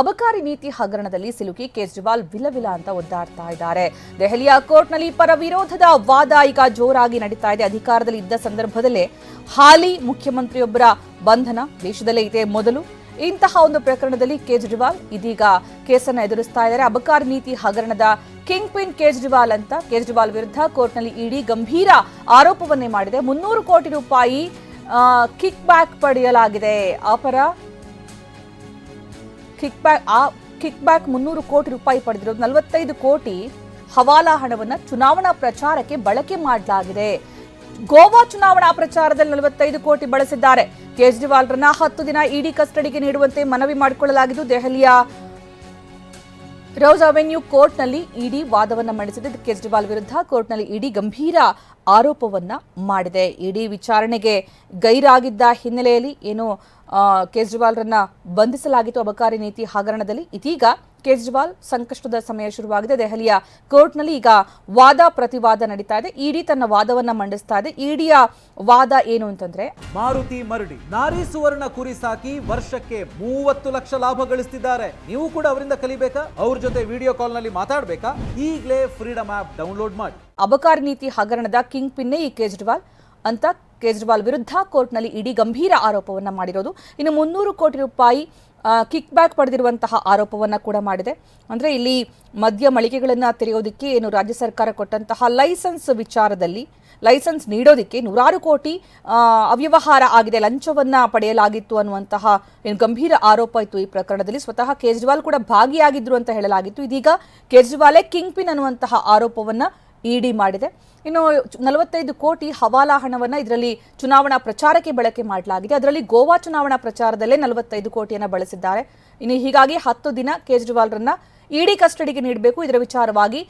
ಅಬಕಾರಿ ನೀತಿ ಹಗರಣದಲ್ಲಿ ಸಿಲುಕಿ ಕೇಜ್ರಿವಾಲ್ ವಿಲವಿಲ ಅಂತ ಒದ್ದಾಡ್ತಾ ಇದ್ದಾರೆ. ದೆಹಲಿಯ ಕೋರ್ಟ್ನಲ್ಲಿ ಪರ ವಿರೋಧದ ವಾದ ಈಗ ಜೋರಾಗಿ ನಡೀತಾ ಇದೆ. ಅಧಿಕಾರದಲ್ಲಿ ಇದ್ದ ಸಂದರ್ಭದಲ್ಲೇ ಹಾಲಿ ಮುಖ್ಯಮಂತ್ರಿಯೊಬ್ಬರ ಬಂಧನ ದೇಶದಲ್ಲೇ ಇದೆ ಮೊದಲು. ಇಂತಹ ಒಂದು ಪ್ರಕರಣದಲ್ಲಿ ಕೇಜ್ರಿವಾಲ್ ಇದೀಗ ಕೇಸನ್ನು ಎದುರಿಸ್ತಾ ಇದ್ದಾರೆ. ಅಬಕಾರಿ ನೀತಿ ಹಗರಣದ ಕಿಂಗ್ ಪಿನ್ ಕೇಜ್ರಿವಾಲ್ ಅಂತ ಕೇಜ್ರಿವಾಲ್ ವಿರುದ್ಧ ಕೋರ್ಟ್ನಲ್ಲಿ ಇಡಿ ಗಂಭೀರ ಆರೋಪವನ್ನೇ ಮಾಡಿದೆ. ಮುನ್ನೂರು ಕೋಟಿ ರೂಪಾಯಿ ಕಿಕ್ ಬ್ಯಾಕ್ ಪಡೆಯಲಾಗಿದೆ. ಅಪರ ಕಿಕ್ ಬ್ಯಾಕ್ ಆ ಕಿಕ್ ಬ್ಯಾಕ್ ಮುನ್ನೂರು ಕೋಟಿ ರೂಪಾಯಿ ಪಡೆದಿರೋದು. ನಲವತ್ತೈದು ಕೋಟಿ ಹವಾಲಾ ಹಣವನ್ನ ಚುನಾವಣಾ ಪ್ರಚಾರಕ್ಕೆ ಬಳಕೆ ಮಾಡಲಾಗಿದೆ. ಗೋವಾ ಚುನಾವಣಾ ಪ್ರಚಾರದಲ್ಲಿ ನಲವತ್ತೈದು ಕೋಟಿ ಬಳಸಿದ್ದಾರೆ. ಕೇಜ್ರಿವಾಲ್ರನ್ನ ಹತ್ತು ದಿನ ಇಡಿ ಕಸ್ಟಡಿಗೆ ನೀಡುವಂತೆ ಮನವಿ ಮಾಡಿಕೊಳ್ಳಲಾಗಿದ್ದು, ದೆಹಲಿಯ ರೋಸ್ ಅವೆನ್ಯೂ ಕೋರ್ಟ್ನಲ್ಲಿ ಇಡಿ ವಾದವನ್ನು ಮಂಡಿಸಿದೆ ಕೇಜ್ರಿವಾಲ್ ವಿರುದ್ಧ ಕೋರ್ಟ್ನಲ್ಲಿ ಇಡಿ ಗಂಭೀರ ಆರೋಪವನ್ನ ಮಾಡಿದೆ. ಇಡೀ ವಿಚಾರಣೆಗೆ ಗೈರಾಗಿದ್ದ ಹಿನ್ನೆಲೆಯಲ್ಲಿ ಏನು ಕೇಜ್ರಿವಾಲ್ರನ್ನು ಬಂಧಿಸಲಾಗಿತ್ತು. ಅಬಕಾರಿ ನೀತಿ ಹಗರಣದಲ್ಲಿ ಇದೀಗ ಕೇಜ್ರಿವಾಲ್ ಸಂಕಷ್ಟದ ಸಮಯ ಶುರುವಾಗಿದೆ. ದೆಹಲಿಯ ಕೋರ್ಟ್ನಲ್ಲಿ ಈಗ ವಾದ ಪ್ರತಿವಾದ ನಡೀತಾ ಇದೆ. ಇಡಿ ತನ್ನ ವಾದವನ್ನ ಮಂಡಿಸ್ತಾ ಇದೆ. ಇಡಿಯ ವಾದ ಏನು ಅಂತಂದ್ರೆ, ಮಾರುತಿ ಮರಡಿ, ನಾರಿ ಸುವರ್ಣ ಕುರಿ ಸಾಕಿ ವರ್ಷಕ್ಕೆ ಮೂವತ್ತು ಲಕ್ಷ ಲಾಭ ಗಳಿಸ್ತಿದ್ದಾರೆ. ನೀವು ಕೂಡ ಅವರಿಂದ ಕಲಿಬೇಕಾ? ಅವ್ರ ಜೊತೆ ವಿಡಿಯೋ ಕಾಲ್ನಲ್ಲಿ ಮಾತಾಡ್ಬೇಕಾ? ಈಗಲೇ ಫ್ರೀಡಮ್ ಆಪ್ ಡೌನ್ಲೋಡ್ ಮಾಡಿ. ಅಬಕಾರಿ ನೀತಿ ಹಗರಣದ ಕಿಂಗ್ ಪಿನ್ನೇ ಈ ಕೇಜ್ರಿವಾಲ್. ಅಂತ ಕೇಜ್ರಿವಾಲ್ ವಿರುದ್ಧ ಕೋರ್ಟ್ನಲ್ಲಿ ಇಡಿ ಗಂಭೀರ ಆರೋಪವನ್ನ ಮಾಡಿರೋದು. ಇನ್ನು ಮುನ್ನೂರು ಕೋಟಿ ರೂಪಾಯಿ ಕಿಕ್ ಬ್ಯಾಕ್ ಪಡೆದಿರುವಂತಹ ಆರೋಪವನ್ನ ಕೂಡ ಮಾಡಿದೆ. ಅಂದ್ರೆ ಇಲ್ಲಿ ಮದ್ಯ ಮಳಿಗೆಗಳನ್ನು ತೆರೆಯೋದಕ್ಕೆ ಏನು ರಾಜ್ಯ ಸರ್ಕಾರ ಕೊಟ್ಟಂತಹ ಲೈಸೆನ್ಸ್ ವಿಚಾರದಲ್ಲಿ, ಲೈಸೆನ್ಸ್ ನೀಡೋದಕ್ಕೆ ನೂರಾರು ಕೋಟಿ ಅವ್ಯವಹಾರ ಆಗಿದೆ, ಲಂಚವನ್ನ ಪಡೆಯಲಾಗಿತ್ತು ಅನ್ನುವಂತಹ ಏನು ಗಂಭೀರ ಆರೋಪ ಇತ್ತು ಈ ಪ್ರಕರಣದಲ್ಲಿ. ಸ್ವತಃ ಕೇಜ್ರಿವಾಲ್ ಕೂಡ ಭಾಗಿಯಾಗಿದ್ರು ಅಂತ ಹೇಳಲಾಗಿತ್ತು. ಇದೀಗ ಕೇಜ್ರಿವಾಲೇ ಕಿಂಗ್ ಪಿನ್ ಅನ್ನುವಂತಹ ಆರೋಪವನ್ನ ಇಡಿ ಮಾಡಿದೆ. ಇನ್ನು ನಲವತ್ತೈದು ಕೋಟಿ ಹವಾಲಾ ಹಣವನ್ನು ಇದರಲ್ಲಿ ಚುನಾವಣಾ ಪ್ರಚಾರಕ್ಕೆ ಬಳಕೆ ಮಾಡಲಾಗಿದೆ. ಅದರಲ್ಲಿ ಗೋವಾ ಚುನಾವಣಾ ಪ್ರಚಾರದಲ್ಲೇ ನಲವತ್ತೈದು ಕೋಟಿಯನ್ನು ಬಳಸಿದ್ದಾರೆ. ಇನ್ನು ಹೀಗಾಗಿ ಹತ್ತು ದಿನ ಕೇಜ್ರಿವಾಲ್ರನ್ನ ಇಡಿ ಕಸ್ಟಡಿಗೆ ನೀಡಬೇಕು. ಇದರ ವಿಚಾರವಾಗಿ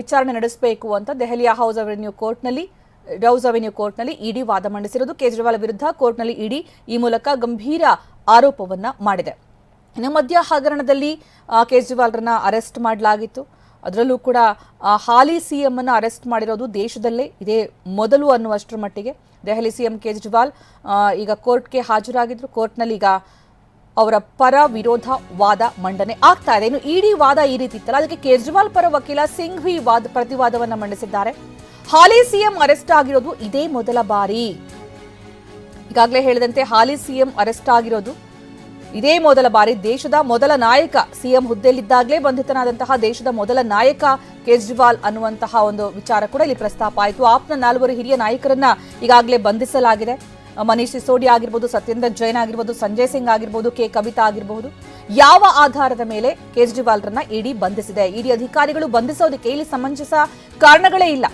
ವಿಚಾರಣೆ ನಡೆಸಬೇಕು ಅಂತ ದೆಹಲಿಯ ಹೌಸ್ ಅವೆನ್ಯೂ ಕೋರ್ಟ್ನಲ್ಲಿ ರೌಸ್ ಅವೆನ್ಯೂ ಕೋರ್ಟ್ನಲ್ಲಿ ಇಡಿ ವಾದ ಮಂಡಿಸಿರೋದು. ಕೇಜ್ರಿವಾಲ್ ವಿರುದ್ಧ ಕೋರ್ಟ್ನಲ್ಲಿ ಇಡಿ ಈ ಮೂಲಕ ಗಂಭೀರ ಆರೋಪವನ್ನು ಮಾಡಿದೆ. ಇನ್ನು ಮಧ್ಯ ಹಗರಣದಲ್ಲಿ ಕೇಜ್ರಿವಾಲ್ರನ್ನ ಅರೆಸ್ಟ್ ಮಾಡಲಾಗಿತ್ತು. ಅದರಲ್ಲೂ ಕೂಡ ಹಾಲಿ ಸಿ ಎಂ ಅನ್ನು ಅರೆಸ್ಟ್ ಮಾಡಿರೋದು ದೇಶದಲ್ಲೇ ಇದೇ ಮೊದಲು ಅನ್ನುವಷ್ಟರ ಮಟ್ಟಿಗೆ. ದೆಹಲಿ ಸಿ ಎಂ ಕೇಜ್ರಿವಾಲ್ ಈಗ ಕೋರ್ಟ್ಗೆ ಹಾಜರಾಗಿದ್ರು. ಕೋರ್ಟ್ನಲ್ಲಿ ಈಗ ಅವರ ಪರ ವಿರೋಧ ವಾದ ಮಂಡನೆ ಆಗ್ತಾ ಇದೆ. ಇನ್ನು ಇಡಿ ವಾದ ಈ ರೀತಿ ಇತ್ತಲ್ಲ, ಅದಕ್ಕೆ ಕೇಜ್ರಿವಾಲ್ ಪರ ವಕೀಲ ಸಿಂಘ್ವಿ ವಾದ, ಪ್ರತಿವಾದವನ್ನು ಮಂಡಿಸಿದ್ದಾರೆ. ಹಾಲಿ ಸಿಎಂ ಅರೆಸ್ಟ್ ಆಗಿರೋದು ಇದೇ ಮೊದಲ ಬಾರಿ. ಈಗಾಗಲೇ ಹೇಳಿದಂತೆ ಹಾಲಿ ಸಿಎಂ ಅರೆಸ್ಟ್ ಆಗಿರೋದು ಇದೇ ಮೊದಲ ಬಾರಿ ದೇಶದ ಮೊದಲ ನಾಯಕ ಸಿಎಂ ಹುದ್ದೆಯಲ್ಲಿದ್ದಾಗಲೇ ಬಂಧಿತನಾದಂತಹ ದೇಶದ ಮೊದಲ ನಾಯಕ ಕೇಜ್ರಿವಾಲ್ ಅನ್ನುವಂತಹ ಒಂದು ವಿಚಾರ ಕೂಡ ಇಲ್ಲಿ ಪ್ರಸ್ತಾಪ ಆಯಿತು. ಆಪ್ನ ನಾಲ್ವರು ಹಿರಿಯ ನಾಯಕರನ್ನ ಈಗಾಗಲೇ ಬಂಧಿಸಲಾಗಿದೆ. ಮನೀಷ್ ಸಿಸೋಡಿಯಾ ಆಗಿರ್ಬೋದು, ಸತ್ಯೇಂದ್ರ ಜೈನ್ ಆಗಿರ್ಬೋದು, ಸಂಜಯ್ ಸಿಂಗ್ ಆಗಿರ್ಬೋದು, ಕೆ ಕವಿತಾ ಆಗಿರಬಹುದು ಯಾವ ಆಧಾರದ ಮೇಲೆ ಕೇಜ್ರಿವಾಲ್ರನ್ನ ಇಡಿ ಬಂಧಿಸಿದೆ? ಇಡಿ ಅಧಿಕಾರಿಗಳು ಬಂಧಿಸೋದಕ್ಕೆ ಇಲ್ಲಿ ಸಮಂಜಸ ಕಾರಣಗಳೇ ಇಲ್ಲ.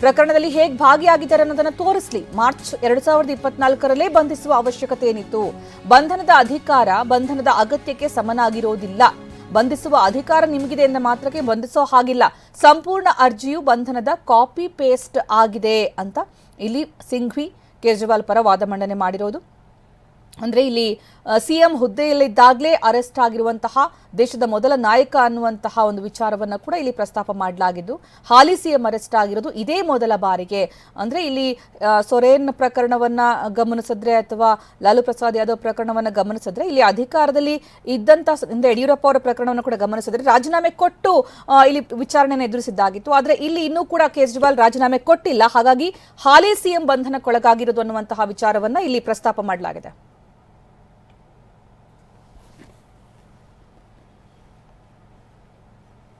ಪ್ರಕರಣದಲ್ಲಿ ಹೇಗೆ ಭಾಗಿಯಾಗಿದ್ದಾರೆ ಅನ್ನೋದನ್ನು ತೋರಿಸಲಿ. ಮಾರ್ಚ್ ಎರಡ್ ಸಾವಿರದ ಇಪ್ಪತ್ನಾಲ್ಕರಲ್ಲೇ ಬಂಧಿಸುವ ಅವಶ್ಯಕತೆ ಏನಿತ್ತು? ಬಂಧನದ ಅಧಿಕಾರ, ಬಂಧನದ ಅಗತ್ಯಕ್ಕೆ ಸಮನಾಗಿರೋದಿಲ್ಲ. ಬಂಧಿಸುವ ಅಧಿಕಾರ ನಿಮಗಿದೆ ಎಂದ ಮಾತ್ರಕ್ಕೆ ಬಂಧಿಸೋ ಹಾಗಿಲ್ಲ. ಸಂಪೂರ್ಣ ಅರ್ಜಿಯು ಬಂಧನದ ಕಾಪಿ ಪೇಸ್ಟ್ ಆಗಿದೆ ಅಂತ ಇಲ್ಲಿ ಸಿಂಘ್ವಿ ಕೇಜ್ರಿವಾಲ್ ಪರ ವಾದ ಮಂಡನೆ ಮಾಡಿರೋದು. ಅಂದ್ರೆ ಇಲ್ಲಿ ಸಿಎಂ ಹುದ್ದೆಯಲ್ಲಿದ್ದಾಗಲೇ ಅರೆಸ್ಟ್ ಆಗಿರುವಂತಹ ದೇಶದ ಮೊದಲ ನಾಯಕ ಅನ್ನುವಂತಹ ಒಂದು ವಿಚಾರವನ್ನ ಕೂಡ ಇಲ್ಲಿ ಪ್ರಸ್ತಾಪ ಮಾಡಲಾಗಿದ್ದು, ಹಾಲಿ ಸಿಎಂ ಅರೆಸ್ಟ್ ಆಗಿರೋದು ಇದೇ ಮೊದಲ ಬಾರಿಗೆ. ಅಂದ್ರೆ ಇಲ್ಲಿ ಸೊರೇನ್ ಪ್ರಕರಣವನ್ನ ಗಮನಿಸಿದ್ರೆ ಅಥವಾ ಲಾಲು ಪ್ರಸಾದ್ ಯಾದವ್ ಪ್ರಕರಣವನ್ನ ಗಮನಿಸಿದ್ರೆ ಇಲ್ಲಿ ಅಧಿಕಾರದಲ್ಲಿ ಇದ್ದಂತ ಅಂದರೆ ಯಡಿಯೂರಪ್ಪ ಅವರ ಪ್ರಕರಣವನ್ನು ಕೂಡ ಗಮನಿಸಿದ್ರೆ ರಾಜೀನಾಮೆ ಕೊಟ್ಟು ಇಲ್ಲಿ ವಿಚಾರಣೆಯನ್ನು ಎದುರಿಸಿದ್ದಾಗಿತ್ತು. ಆದರೆ ಇಲ್ಲಿ ಇನ್ನೂ ಕೂಡ ಕೇಜ್ರಿವಾಲ್ ರಾಜೀನಾಮೆ ಕೊಟ್ಟಿಲ್ಲ. ಹಾಗಾಗಿ ಹಾಲಿ ಸಿಎಂ ಬಂಧನಕ್ಕೊಳಗಾಗಿರೋದು ಅನ್ನುವಂತಹ ವಿಚಾರವನ್ನ ಇಲ್ಲಿ ಪ್ರಸ್ತಾಪ ಮಾಡಲಾಗಿದೆ.